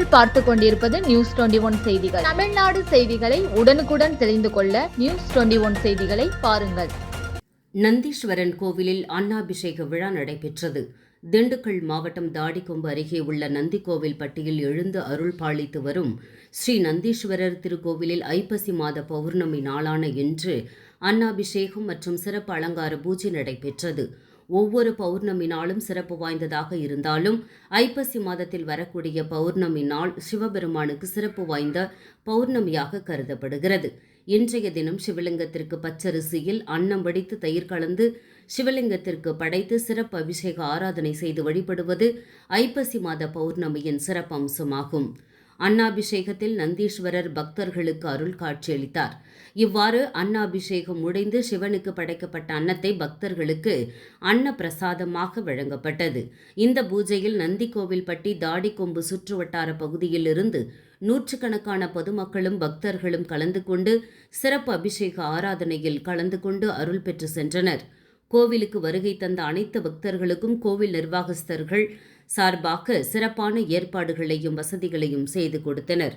நீங்கள் பார்த்து கொண்டிருப்பது நியூஸ் டுவெண்டி ஒன் செய்திகள். தமிழ்நாடு செய்திகளை உடனுக்குடன் தெரிந்து கொள்ள நியூஸ் டுவெண்டி ஒன் செய்திகளை பாருங்கள். நந்தீஸ்வரன் கோவிலில் அன்னாபிஷேக விழா நடைபெற்றது. திண்டுக்கல் மாவட்டம் தாடிக்கொம்பு அருகே உள்ள நந்திக்கோவில் பட்டியில் எழுந்து அருள் பாலித்து வரும் ஸ்ரீ நந்தீஸ்வரர் திருக்கோவிலில் ஐப்பசி மாத பௌர்ணமி நாளான இன்று அன்னாபிஷேகம் மற்றும் சிறப்பு அலங்கார பூஜை நடைபெற்றது. ஒவ்வொரு பௌர்ணமி நாளும் சிறப்பு வாய்ந்ததாக இருந்தாலும் ஐப்பசி மாதத்தில் வரக்கூடிய பௌர்ணமி நாள் சிவபெருமானுக்கு சிறப்பு வாய்ந்த பௌர்ணமியாக கருதப்படுகிறது. இன்றைய தினம் சிவலிங்கத்திற்கு பச்சரிசியில் அன்னம் வடித்து தயிர் கலந்து சிவலிங்கத்திற்கு படைத்து சிறப்பு அபிஷேக ஆராதனை செய்து வழிபடுவது ஐப்பசி மாத பௌர்ணமியின் சிறப்பம்சமாகும். அன்னாபிஷேகத்தில் நந்தீஸ்வரர் பக்தர்களுக்கு அருள் காட்சியளித்தார். இவ்வாறு அன்னாபிஷேகம் முடிந்து சிவனுக்கு படைக்கப்பட்ட அன்னத்தை பக்தர்களுக்கு அன்ன பிரசாதமாக வழங்கப்பட்டது. இந்த பூஜையில் நந்திக்கோவில்பட்டி தாடிக்கொம்பு சுற்றுவட்டார பகுதியில் இருந்து நூற்றுக்கணக்கான பொதுமக்களும் பக்தர்களும் கலந்து கொண்டு சிறப்பு அபிஷேக ஆராதனையில் கலந்து கொண்டு அருள் பெற்று சென்றனர். கோவிலுக்கு வருகை தந்த அனைத்து பக்தர்களுக்கும் கோவில் நிர்வாகஸ்தர்கள் சார்பாக சிறப்பான ஏற்பாடுகளையும் வசதிகளையும் செய்து கொடுத்தனர்.